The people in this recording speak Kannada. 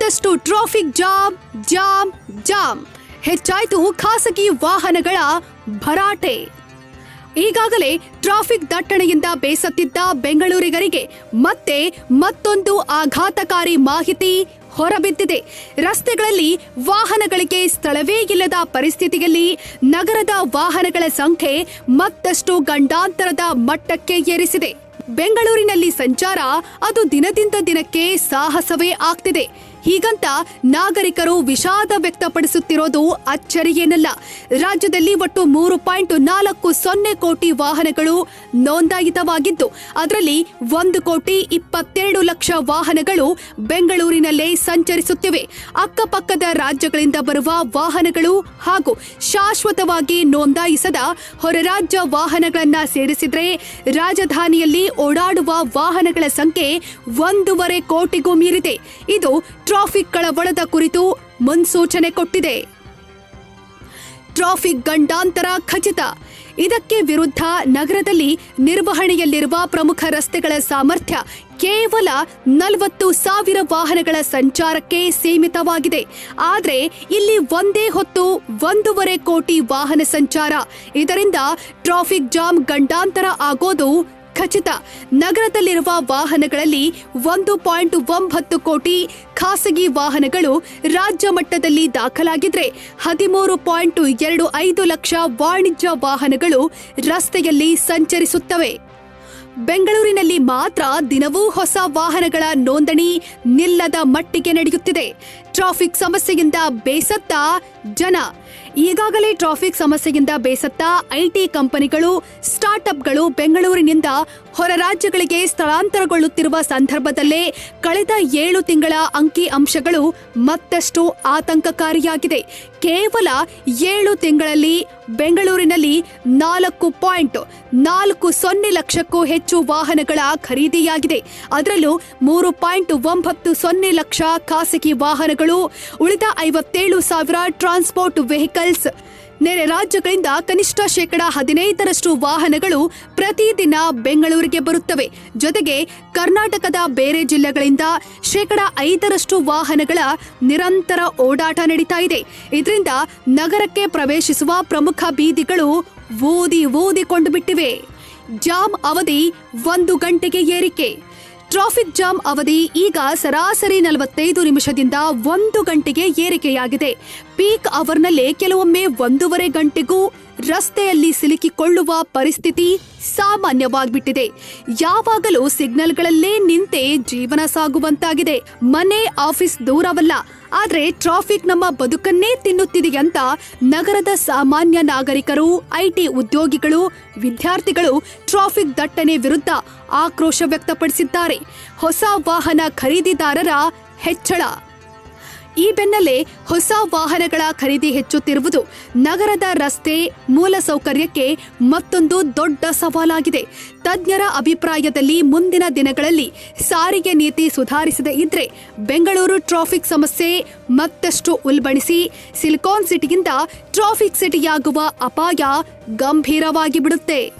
ಮತ್ತಷ್ಟು ಟ್ರಾಫಿಕ್ ಜಾಮ್ ಜಾಮ್ ಜಾಮ್. ಹೆಚ್ಚಾಯಿತು ಖಾಸಗಿ ವಾಹನಗಳ ಭರಾಟೆ. ಈಗಾಗಲೇ ಟ್ರಾಫಿಕ್ ದಟ್ಟಣೆಯಿಂದ ಬೇಸತ್ತಿದ್ದ ಬೆಂಗಳೂರಿಗರಿಗೆ ಮತ್ತೆ ಮತ್ತೊಂದು ಆಘಾತಕಾರಿ ಮಾಹಿತಿ ಹೊರಬಿದ್ದಿದೆ. ರಸ್ತೆಗಳಲ್ಲಿ ವಾಹನಗಳಿಗೆ ಸ್ಥಳವೇ ಇಲ್ಲದ ಪರಿಸ್ಥಿತಿಯಲ್ಲಿ ನಗರದ ವಾಹನಗಳ ಸಂಖ್ಯೆ ಮತ್ತಷ್ಟು ಗಂಡಾಂತರದ ಮಟ್ಟಕ್ಕೆ ಏರಿಸಿದೆ. ಬೆಂಗಳೂರಿನಲ್ಲಿ ಸಂಚಾರ ಅದು ದಿನದಿಂದ ದಿನಕ್ಕೆ ಸಾಹಸವೇ ಆಗ್ತಿದೆ. ಹೀಗಂತ ನಾಗರಿಕರು ವಿಷಾದ ವ್ಯಕ್ತಪಡಿಸುತ್ತಿರೋದು ಅಚ್ಚರಿಯೇನಲ್ಲ. ರಾಜ್ಯದಲ್ಲಿ ಒಟ್ಟು ಮೂರು ಪಾಯಿಂಟ್ ನಾಲ್ಕು ಸೊನ್ನೆ ಕೋಟಿ ವಾಹನಗಳು ನೋಂದಾಯಿತವಾಗಿದ್ದು, ಅದರಲ್ಲಿ ಒಂದು ಕೋಟಿ ಇಪ್ಪತ್ತೆರಡು ಲಕ್ಷ ವಾಹನಗಳು ಬೆಂಗಳೂರಿನಲ್ಲೇ ಸಂಚರಿಸುತ್ತಿವೆ. ಅಕ್ಕಪಕ್ಕದ ರಾಜ್ಯಗಳಿಂದ ಬರುವ ವಾಹನಗಳು ಹಾಗೂ ಶಾಶ್ವತವಾಗಿ ನೋಂದಾಯಿಸದ ಹೊರರಾಜ್ಯ ವಾಹನಗಳನ್ನ ಸೇರಿಸಿದರೆ ರಾಜಧಾನಿಯಲ್ಲಿ ಓಡಾಡುವ ವಾಹನಗಳ ಸಂಖ್ಯೆ ಒಂದೂವರೆ ಕೋಟಿಗೂ ಮೀರಿದೆ. ಇದು ಟ್ರಾಫಿಕ್ ಕಳವಳದ ಕುರಿತು ಮುನ್ಸೂಚನೆ ಕೊಟ್ಟಿದೆ. ಟ್ರಾಫಿಕ್ ಗಂಡಾಂತರ ಖಚಿತ. ಇದಕ್ಕೆ ವಿರುದ್ಧ ನಗರದಲ್ಲಿ ನಿರ್ವಹಣೆಯಲ್ಲಿರುವ ಪ್ರಮುಖ ರಸ್ತೆಗಳ ಸಾಮರ್ಥ್ಯ ಕೇವಲ ನಲವತ್ತು ಸಾವಿರ ವಾಹನಗಳ ಸಂಚಾರಕ್ಕೆ ಸೀಮಿತವಾಗಿದೆ. ಆದರೆ ಇಲ್ಲಿ ಒಂದೇ ಹೊತ್ತು ಒಂದೂವರೆ ಕೋಟಿ ವಾಹನ ಸಂಚಾರ. ಇದರಿಂದ ಟ್ರಾಫಿಕ್ ಜಾಮ್ ಗಂಡಾಂತರ ಆಗೋದು ಖಚಿತ. ನಗರದಲ್ಲಿರುವ ವಾಹನಗಳಲ್ಲಿ ಒಂದು ಪಾಯಿಂಟ್ ಒಂಬತ್ತು ಕೋಟಿ ಖಾಸಗಿ ವಾಹನಗಳು ರಾಜ್ಯ ಮಟ್ಟದಲ್ಲಿ ದಾಖಲಾಗಿದ್ರೆ ಹದಿಮೂರು ಪಾಯಿಂಟ್ ಎರಡು ಐದು ಲಕ್ಷ ವಾಣಿಜ್ಯ ವಾಹನಗಳು ರಸ್ತೆಯಲ್ಲಿ ಸಂಚರಿಸುತ್ತವೆ. ಬೆಂಗಳೂರಿನಲ್ಲಿ ಮಾತ್ರ ದಿನವೂ ಹೊಸ ವಾಹನಗಳ ನೋಂದಣಿ ನಿಲ್ಲದ ಮಟ್ಟಿಗೆ ನಡೆಯುತ್ತಿದೆ. ಟ್ರಾಫಿಕ್ ಸಮಸ್ಯೆಯಿಂದ ಬೇಸತ್ತ ಜನ. ಈಗಾಗಲೇ ಟ್ರಾಫಿಕ್ ಸಮಸ್ಯೆಯಿಂದ ಬೇಸತ್ತ ಐಟಿ ಕಂಪನಿಗಳು, ಸ್ಟಾರ್ಟ್ಅಪ್ಗಳು ಬೆಂಗಳೂರಿನಿಂದ ಹೊರ ರಾಜ್ಯಗಳಿಗೆ ಸ್ಥಳಾಂತರಗೊಳ್ಳುತ್ತಿರುವ ಸಂದರ್ಭದಲ್ಲೇ ಕಳೆದ ಏಳು ತಿಂಗಳ ಅಂಕಿ ಅಂಶಗಳು ಮತ್ತಷ್ಟು ಆತಂಕಕಾರಿಯಾಗಿದೆ. ಕೇವಲ ಏಳು ತಿಂಗಳಲ್ಲಿ ಬೆಂಗಳೂರಿನಲ್ಲಿ ನಾಲ್ಕು ಪಾಯಿಂಟ್ ನಾಲ್ಕು ಸೊನ್ನೆ ಲಕ್ಷಕ್ಕೂ ಹೆಚ್ಚು ವಾಹನಗಳ ಖರೀದಿಯಾಗಿದೆ. ಅದರಲ್ಲೂ ಮೂರು ಪಾಯಿಂಟ್ ಒಂಬತ್ತು ಸೊನ್ನೆ ಲಕ್ಷ ಖಾಸಗಿ ವಾಹನಗಳು, ಉಳಿದ ಐವತ್ತೇಳು ಸಾವಿರ ಟ್ರಾನ್ಸ್ಪೋರ್ಟ್ ವೆಹಿಕಲ್ಸ್ ನೆರೆ ರಾಜ್ಯಗಳಿಂದ ಕನಿಷ್ಠ ಶೇಕಡ ಹದಿನೈದರಷ್ಟು ವಾಹನಗಳು ಪ್ರತಿದಿನ ಬೆಂಗಳೂರಿಗೆ ಬರುತ್ತವೆ. ಜೊತೆಗೆ ಕರ್ನಾಟಕದ ಬೇರೆ ಜಿಲ್ಲೆಗಳಿಂದ ಶೇಕಡ ಐದರಷ್ಟು ವಾಹನಗಳ ನಿರಂತರ ಓಡಾಟ ನಡೀತಾ ಇದೆ. ಇದರಿಂದ ನಗರಕ್ಕೆ ಪ್ರವೇಶಿಸುವ ಪ್ರಮುಖ ಬೀದಿಗಳು ಓದಿ ಓದಿಕೊಂಡು ಬಿಟ್ಟಿವೆ ಜಾಮ್ ಅವಧಿ ಒಂದು ಗಂಟೆಗೆ ಏರಿಕೆ. ಟ್ರಾಫಿಕ್ ಜಾಮ್ ಅವಧಿ ಈಗ ಸರಾಸರಿ ನಲವತ್ತೈದು ನಿಮಿಷದಿಂದ ಒಂದು ಗಂಟೆಗೆ ಏರಿಕೆಯಾಗಿದೆ. ಪೀಕ್ ಅವರ್ನಲ್ಲೇ ಕೆಲವೊಮ್ಮೆ ಒಂದೂವರೆ ಗಂಟೆಗೂ ರಸ್ತೆಯಲ್ಲಿ ಸಿಲುಕಿಕೊಳ್ಳುವ ಪರಿಸ್ಥಿತಿ ಸಾಮಾನ್ಯವಾಗ್ಬಿಟ್ಟಿದೆ. ಯಾವಾಗಲೂ ಸಿಗ್ನಲ್ಗಳಲ್ಲೇ ನಿಂತೆ ಜೀವನ ಸಾಗುವಂತಾಗಿದೆ. ಮನೆ, ಆಫೀಸ್ ದೂರವಲ್ಲ. ಆದ್ರೆ ಟ್ರಾಫಿಕ್ ನಮ್ಮ ಬದುಕನ್ನೇ ತಿನ್ನುತ್ತಿದೆ ಅಂತ ನಗರದ ಸಾಮಾನ್ಯ ನಾಗರಿಕರು ಐಟಿ ಉದ್ಯೋಗಿಗಳು, ವಿದ್ಯಾರ್ಥಿಗಳು ಟ್ರಾಫಿಕ್ ದಟ್ಟಣೆ ವಿರುದ್ಧ ಆಕ್ರೋಶ ವ್ಯಕ್ತಪಡಿಸಿದ್ದಾರೆ. ಹೊಸ ವಾಹನ ಖರೀದಿದಾರರ ಹೆಚ್ಚಳ. ಈ ಬೆನ್ನಲ್ಲೇ ಹೊಸ ವಾಹನಗಳ ಖರೀದಿ ಹೆಚ್ಚುತ್ತಿರುವುದು ನಗರದ ರಸ್ತೆ ಮೂಲಸೌಕರ್ಯಕ್ಕೆ ಮತ್ತೊಂದು ದೊಡ್ಡ ಸವಾಲಾಗಿದೆ. ತಜ್ಞರ ಅಭಿಪ್ರಾಯದಲ್ಲಿ ಮುಂದಿನ ದಿನಗಳಲ್ಲಿ ಸಾರಿಗೆ ನೀತಿ ಸುಧಾರಿಸದೇ ಇದ್ರೆ ಬೆಂಗಳೂರು ಟ್ರಾಫಿಕ್ ಸಮಸ್ಯೆ ಮತ್ತಷ್ಟು ಉಲ್ಬಣಿಸಿ ಸಿಲಿಕಾನ್ ಸಿಟಿಯಿಂದ ಟ್ರಾಫಿಕ್ ಸಿಟಿಯಾಗುವ ಅಪಾಯ ಗಂಭೀರವಾಗಿ ಬಿಡುತ್ತೆ